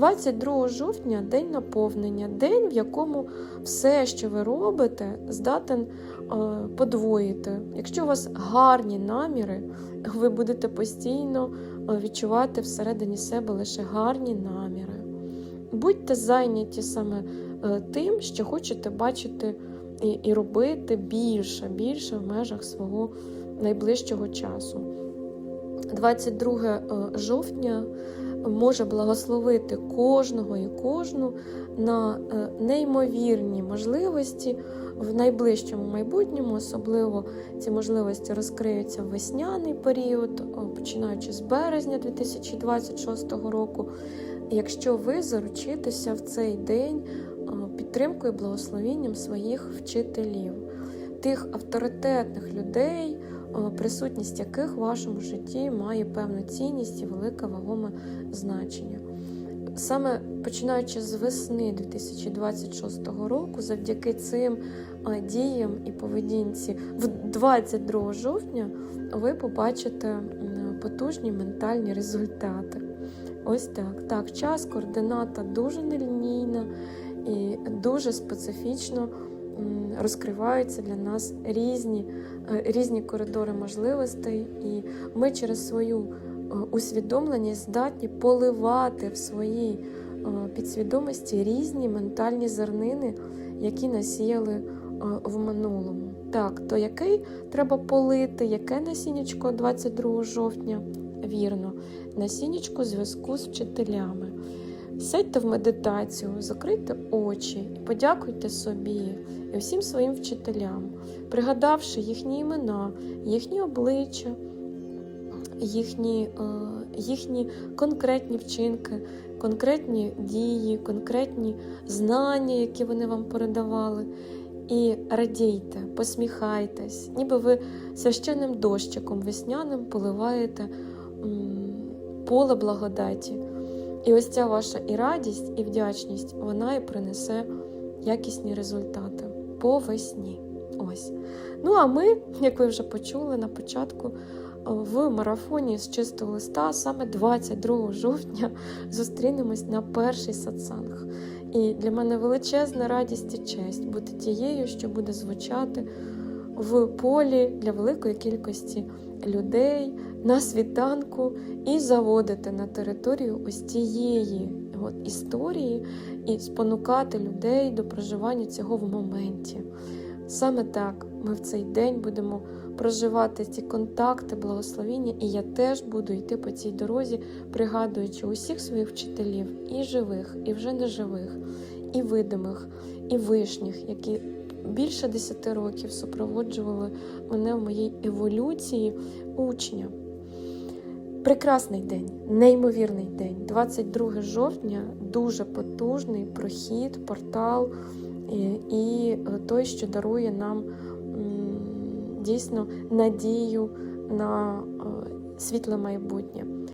22 жовтня день наповнення, день, в якому все, що ви робите, здатен е, подвоїти. Якщо у вас гарні наміри, ви будете постійно е, відчувати всередині себе лише гарні наміри. Будьте зайняті саме е, тим, що хочете бачити і, і робити більше, більше в межах свого найближчого часу. 22 е, жовтня може благословити кожного і кожну на е, неймовірні можливості в найближчому майбутньому, особливо ці можливості розкриються в весняний період, починаючи з березня 2026 року. Якщо ви заручитеся в цей день підтримкою і благословінням своїх вчителів, тих авторитетних людей, присутність яких в вашому житті має певну цінність і велике вагоме значення. Саме починаючи з весни 2026 року, завдяки цим е, діям і поведінці, в 22 жовтня ви побачите потужні ментальні результати. Ось так. Так, час, координата дуже нелінійна і дуже специфічно розкриваються для нас різні, е, різні коридори можливостей, і ми через свою е, усвідомленість здатні поливати в своїй е, підсвідомості різні ментальні зернини, які насіяли в минулому. Так, то який треба полити, яке насіннячко 22 жовтня? Вірно, насіннячко зв'язку з вчителями. Сядьте в медитацію, закрийте очі і подякуйте собі і всім своїм вчителям, пригадавши їхні імена, їхні обличчя, їхні, е, їхні конкретні вчинки, конкретні дії, конкретні знання, які вони вам передавали. І радійте, посміхайтесь, ніби ви священним дощиком весняним поливаєте поле благодаті. І ось ця ваша і радість, і вдячність, вона і принесе якісні результати по весні. Ось. Ну а ми, як ви вже почули на початку, в марафоні з чистого листа саме 22 жовтня зустрінемось на перший сатсанг. І для мене величезна радість і честь бути тією, що буде звучати в полі для великої кількості людей на світанку і заводити на територію ось цієї от, історії і спонукати людей до проживання цього в моменті. Саме так ми в цей день будемо проживати ці контакти, благословіння, і я теж буду йти по цій дорозі, пригадуючи усіх своїх вчителів, і живих, і вже неживих, і видимих, і вишніх, які більше десяти років супроводжували мене в моїй еволюції учня. Прекрасний день, неймовірний день. 22 жовтня дуже потужний прохід, портал і, і той, що дарує нам дійсно надію на е, світле майбутнє.